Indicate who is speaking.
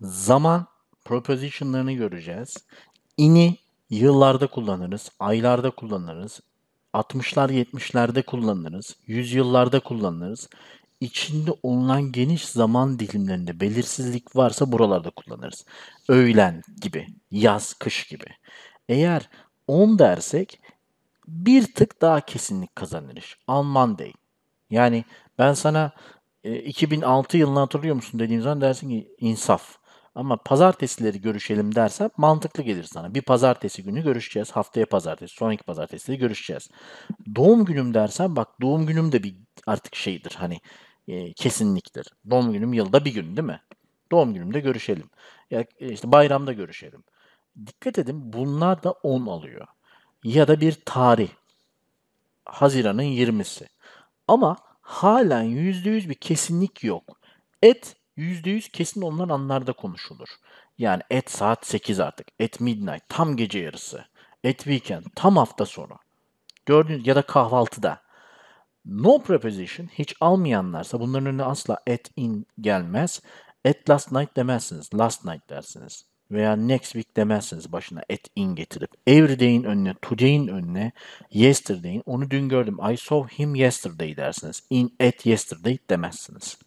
Speaker 1: Zaman proposition'larını göreceğiz. In'i yıllarda kullanırız, aylarda kullanırız, 60'lar 70'lerde kullanırız, yüzyıllarda kullanırız. İçinde olunan geniş zaman dilimlerinde belirsizlik varsa buralarda kullanırız. Öğlen gibi, yaz, kış gibi. Eğer 10 dersek bir tık daha kesinlik kazanırız. On Monday. Yani ben sana e, 2006 yılını hatırlıyor musun dediğim zaman dersin ki insaf. Ama pazartesileri görüşelim dersen mantıklı gelir sana. Bir pazartesi günü görüşeceğiz. Haftaya pazartesi, sonraki pazartesi de görüşeceğiz. Doğum günüm dersen bak doğum günüm de bir artık şeydir hani e, kesinliktir. Doğum günüm yılda bir gün değil mi? Doğum günümde görüşelim. Ya e, işte bayramda görüşelim. Dikkat edin bunlar da 10 alıyor. Ya da bir tarih. Haziran'ın 20'si. Ama halen %100 bir kesinlik yok. Et %100 kesin olunan anlarda konuşulur. Yani et saat 8 artık. Et midnight tam gece yarısı. Et weekend tam hafta sonu. Gördüğünüz ya da kahvaltıda. No preposition hiç almayanlarsa bunların önüne asla at in gelmez. At last night demezsiniz. Last night dersiniz. Veya next week demezsiniz başına at in getirip. Everyday'in önüne, today'in önüne, yesterday'in onu dün gördüm. I saw him yesterday dersiniz. In at yesterday demezsiniz.